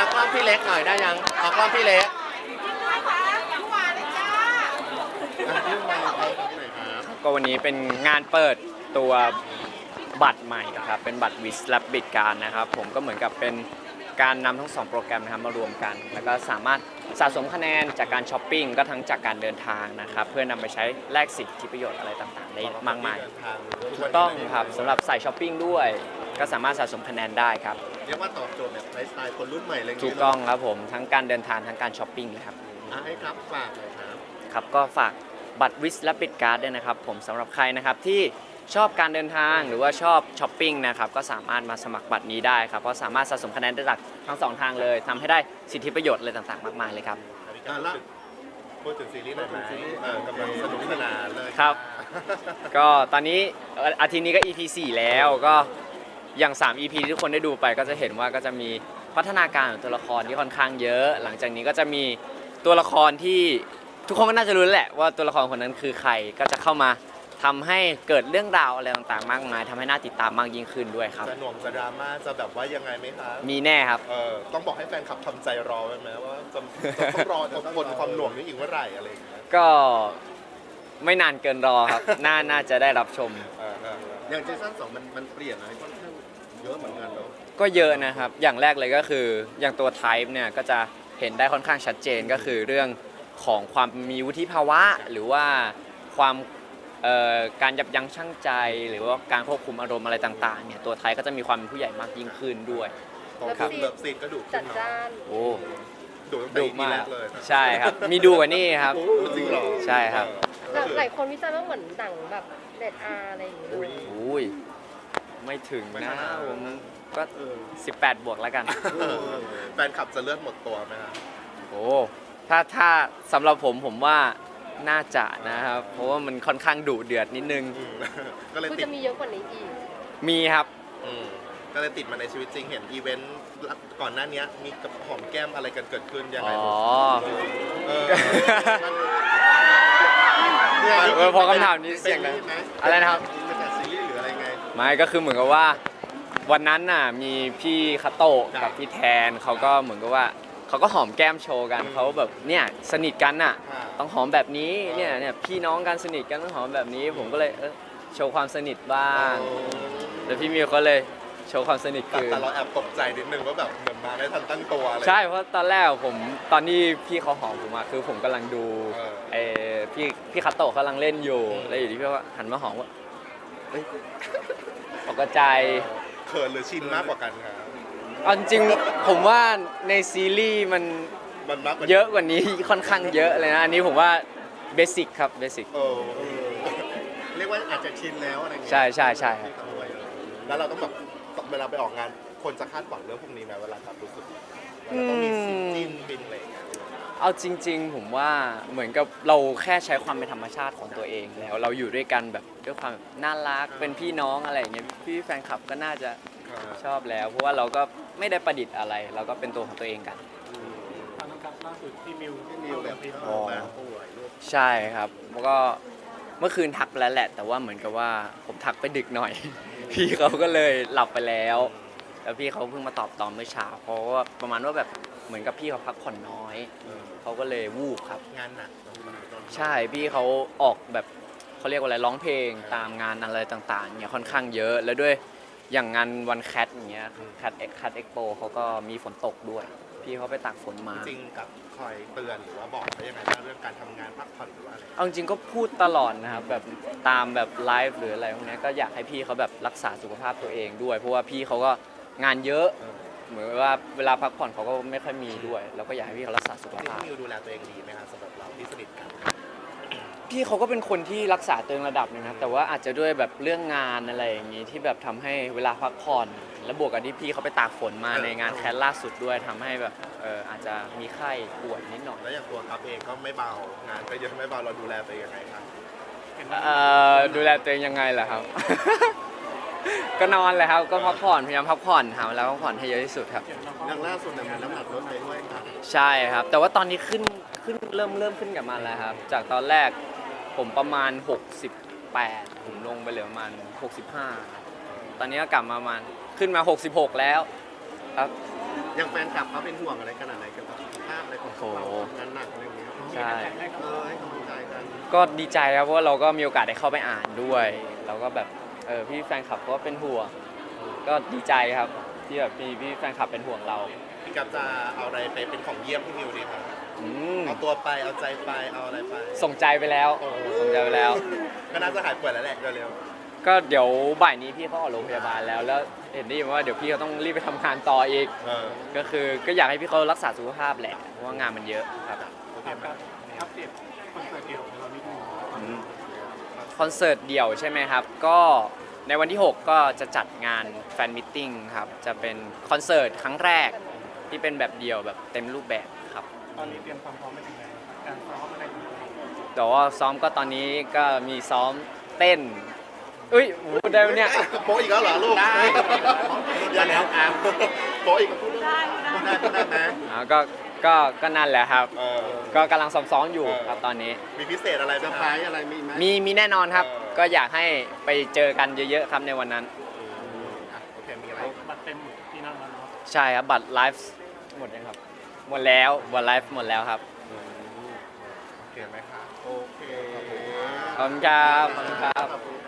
เอากล้องพี่เล็กหน่อยได้ยังเอากล้องพี่เล็กอะยื่นไมค์ไปตรงไหนครับก็วันนี้เป็นงานเปิดตัวบัตรใหม่นะครับ เป็นบัตรวิสและบิดการนะครับ ผมก็เหมือนกับเป็นการนำทั้งสองโปรแกรมนะครับมารวมกัน แล้วก็สามารถสะสมคะแนนจากการช้อปปิ้งก็ทั้งจากการเดินทางนะครับ เพื่อนำไปใช้แลกสิทธิประโยชน์อะไรต่างๆได้มากมายเดินทางถูกต้องครับสำหรับสายช้อปปิ้งด้วย ก็สามารถสะสมคะแนนได้ครับเรียกว่าตอบโจทย์แบบไลฟ์สไตล์คนรุ่นใหม่เลยางนี้ถูกต้องครับผมทั้งการเดินทางทั้งการช้อปปิ้งเลยครับ อะให้ครับฝากเลยครับ ครับก็ฝากบัตรวิสและปิดการ์ดด้วยนะครับ ผมสำหรับใครนะครับที่ชอบการเดินทางหรือว่าชอบช้อปปิ้งนะครับก็สามารถมาสมัครบัตรนี้ได้ครับเพราะสามารถสะสมคะแนนได้หลักทั้งสองทางเลยทำให้ได้สิทธิประโยชน์อะไรต่างๆ มากมายเลยครับ อะแล้วพูดถึงซีรีส์หน่อยไหมเออกำลังสนุกสนานเลยครับ ก็ตอนนี้เอ่ออาทิตย์นี้ก็ EP 4แล้วก็ อย่าง 3 EP ที่ทุกคนได้ดูไปก็จะเห็นว่าก็จะมีพัฒนาการของตัวละครที่ค่อนข้างเยอะ หลังจากนี้ก็จะมีตัวละครที่ทุกคนก็น่าจะรู้แล้วแหละว่าตัวละครคนนั้นคือใครก็จะเข้ามาทำให้เกิดเรื่องราวอะไรต่างๆ มากมายทำให้น่าติดตามมากยิ่งขึ้นด้วยครับ จะหน่วงจะดราม่าจะแบบว่ายังไงไหมครับมีแน่ครับ เออต้องบอกให้แฟนคลับทำใจรอไว้ไหมว่าจะจะต้องรออดทนความหน่วงนี้อีกเมื่อไหร่อะไรอย่างเงี้ยก็ไม่นานเกินรอครับ น่าน่าจะได้รับชม เออเอออย่างซีซั่นสองมันมันเปลี่ยนอะไรค่อนข้าง เยอะเหมือนกันเนาะก็เยอะนะครับ อย่างแรกเลยก็คือ อย่างตัว Type เนี่ยก็จะเห็นได้ค่อนข้างชัดเจนก็คือเรื่องของความมีวุฒิภาวะ หรือว่าความเอ่อการยับยั้งชั่งใจ หรือว่าการควบคุมอารมณ์อะไรต่างๆเนี่ยตัวไทยก็จะมีความเป็นผู้ใหญ่มากยิ่งขึ้นด้วยตรงครับ เลิฟซีนก็ดุขึ้จันดเนาะจ้าน โอ้ดุตั้งแต่ดุ EP มาแรกกเลยนะใช่ครับ มีดูกว่านี่ครับ โอ้จริงเหรอใช่ครับเออหลายคนวิจารณ์ว่าเหมือนหนังแบบเด็ดอาอะไรอย่างเงี้ยอุ้ยอุ้ย ไม่ถึงไม่นะขนาดผนั้นมนะก็ เออ18 บวกแล้วกัน เออแฟนคลับจะเลือดหมดตัวไหมครับ โอ้ถ้าถ้าสำหรับผมผมว่าน่าจะนะครับ เพราะว่ามันค่อนข้างดุเดือดนิดนึง อืมก็เลยคือติดจะมีเยอะกว่านี้อีก มีครับ อืมก็เลยติดมาในชีวิตจริงเห็นอีเวนต์ก่อนหน้านี้มีกับหอมแก้มอะไรกันเกิดขึ้นยังไงอ๋อ เออเออพอคำถามนี้เสียงดังป็นหมอะไรนะครับ ไรไงไม่ก็คือเหมือนกับว่า วันนั้นน่ะมีพี่คาโตะครักับบพี่แทนเขาก็เหมือนกับว่าเขาก็หอมแก้มโชว์กันเขาแบบเนี่ยสนิทกันน่ะอ่าต้องหอมแบบนี้เนี่ยเนี่ยพี่น้องกันสนิทกันต้องหอมแบบนี้ ผมก็เลยเออโชว์ความสนิทบ้างแล้วพี่มิวเขาเลยโชว์ความสนิทแต่คือแต่เราแอบตกใจนิดนึงว่าแบบเหมือนมาได้ทันตั้งตัวอะไร ใช่เพราะตอนแรกผมตอนที่พี่เขาหอมผมมาคือผมกำลังดูเออไอ้พี่พี่คาโตะกำลังเล่นอยู่อืมแล้วอยู่ที่พี่ก็หันมาหอมว่า เฮ้ยตกใจเขินหรือชินมากกว่ากันครับเอาจริงๆผมว่าในซีรีส์มันมันมากกว่าเยอะกว่านี้ค่อนข้างเยอะเลยนะอันนี้ผมว่าเบสิกครับเบสิก เออเออเรียกว่าอาจจะชินแล้วอะไรเงี้ยใช่ใช่ใช่ครับที่ทำไว้แล้วเราต้องแบบเวลาไปออกงาน คนจะคาดหวังเรื่องพวกนี้ไหมเวลาแบบรู้สึกเราต้องมีซีน เอาจริง ๆ ผมว่าเหมือนกับเราแค่ใช้ความเป็นธรรมชาติของตัวเอง แล้วเราอยู่ด้วยกันแบบด้วยความแบบน่ารักเป็นพี่น้องอะไรอย่างเงี้ยพี่แฟนคลับก็น่าจะชอบแล้ว เพราะว่าเราก็ไม่ได้ประดิษฐ์อะไร เราก็เป็นตัวของตัวเองกันตอนนั้นครับล่าสุดที่มิวที่นิวแบบพี่เอเขาอมาป่วยลูกใช่ครับแล้วก็เมื่อคืนทักไปแล้วแหละ แต่ว่าเหมือนกับว่าผมทักไปดึกหน่อย พี่เขาก็เลยหลับไปแล้ว แล้วพี่เขาเพิ่งมาตอบตอนเมื่อเช้าเพราะว่าประมาณว่าแบบเหมือนกับพี่เขาพักผ่อนน้อย เออเขาก็เลยวูบครับ งานหนักเนอะใช่พี่เขาออกแบบเขาเรียกว่าอะไรร้องเพลงตามงานอะไรต่างๆเนี่ยค่อนข้างเยอะแล้วด้วยอย่างงานวันแคทอย่างเงี้ยแคทเอ็กแคทเอ็กโปเขาก็มีฝนตกด้วย พี่เขาไปตากฝนมา จริงกับคอยเตือนหรือว่าบอกเขายังไงบ้างเรื่องการทำงานพักผ่อนหรือว่าอะไรเอาจริงๆก็พูดตลอดนะครับแบบตามแบบไลฟ์หรืออะไรพวกเนี้ยก็อยากให้พี่เขาแบบรักษาสุขภาพตัวเองด้วย เพราะว่าพี่เขาก็งานเยอะ เออ เหมือนว่าเวลาพักผ่อนเขาก็ไม่ค่อยมีด้วย แล้วก็อยากให้พี่เขารักษาสุขพี่ภาพมิวดูแลตัวเองดีไหมครับสำหรับเราที่สนิทกัน พี่เขาก็เป็นคนที่รักษาตัวเองระดับหนึงนะแต่ว่าอาจจะด้วยแบบเรื่องงานอะไรอย่างนี้ที่แบบทำให้เวลาพักผ่อน แล้วบวกกับที่พี่เขาไปตากฝนมาเออ ในงานแคสล่าสุดด้วยทำให้แบบเอออาจจะมีไข้ป่วยนิดหน่อยแล้วอย่างตัวครับเองก็ไม่เบางานก็เยอะไม่เบาเราดูแลตัวเองยังไงครับเอ่อดูแลตัวเองยังไงล่ะครับ ก็นอนเลยครับ ก็พักผ่อนพยายามพักผ่อนหาเวลาพักผ่อนให้เยอะที่สุดครับ อย่างล่าสุดเนี่ยมันน้ำหนักลดไปด้วยครับใช่ครับ แต่ว่าตอนนี้ขึ้นขึ้นเริ่มเริ่มขึ้นกลับมาแล้วครับ จากตอนแรกผมประมาณ 68 ผมลงไปเหลือประมาณ 65 ตอนนี้ก็กลับมาประมาณขึ้นมา 66 แล้วครับยังแฟนคลับเขาเป็นห่วงอะไรขนาดไหนเกี่ยวกับสุขภาพอะไรของพวกเราโอ้โหทำงานหนักอะไรอย่างเงี้ยใช่ เออให้กำลังใจกันก็ดีใจครับเพราะว่าเราก็มีโอกาสได้เข้าไปอ่านด้วย เราก็แบบเออพี่แฟนคลับก็เป็นห่วง ก็ดีใจครับที่แบบพี่พี่แฟนคลับเป็นห่วงเราพี่กับจะเอาอะไรไปเป็นของเยี่ยมพี่มิวดีครับอืมเอาตัวไปเอาใจไปเอาอะไรไปส่งใจไปแล้วโอ้โหส่งใจไปแล้ว ก็น่าจะหายป่วยแล้วแหละเร็วก็เดี๋ยวบ่ายนี้พี่เขาออกโรงพยาบาลแล้ว แล้วเห็นได้ยินว่าเดี๋ยวพี่เขาต้องรีบไปทำงานต่ออีก ๆเออก็คือก็อยากให้พี่เขารักษาสุขภาพแหละเพราะว่างานมันเยอะครับโอเคถามไหมกับอัปเดตคอนเสิร์ตเดี่ยวของเรานิดนึงคอนเสิร์ตเดี่ยวใช่ไหมครับ ก็ ในวันที่ 6 ก็จะจัดงานแฟนมิทติ้งครับ จะเป็นคอนเสิร์ตครั้งแรกที่เป็นแบบเดี่ยวแบบเต็มรูปแบบครับ ตอนนี้เตรียมความพร้อมไปถึงไหนการซ้อมอะไรต่างแต่ว่าซ้อมก็ตอนนี้ก็มีซ้อมเต้น เอ้ยโอ้โหได้ไหมเนี่ย โป๊ะอีกแล้วเหรอลูกได้ อย่าแล้วอะโป๊ะอีกพูดได้พูดได้พูดได้ไหมอ่าก็ก็ก็นั่นแหละครับ เออ ก็กำลังซ้อมๆอยู่ครับตอนนี้ มีพิเศษอะไรเซอร์ไพรส์อะไรมีไหม มีมีแน่นอนครับ เออ ก็อยากให้ไปเจอกันเยอะๆครับในวันนั้น อะโอเคมีอะไรบัตรเต็มหมดที่นั่นแล้วเนาะใช่ครับบัตรไลฟ์หมดยังครับ หมดแล้วบัตรไลฟ์หมดแล้วครับ โอเคไหมครับโอเค ขอบคุณครับขอบคุณครับ ขอบคุณ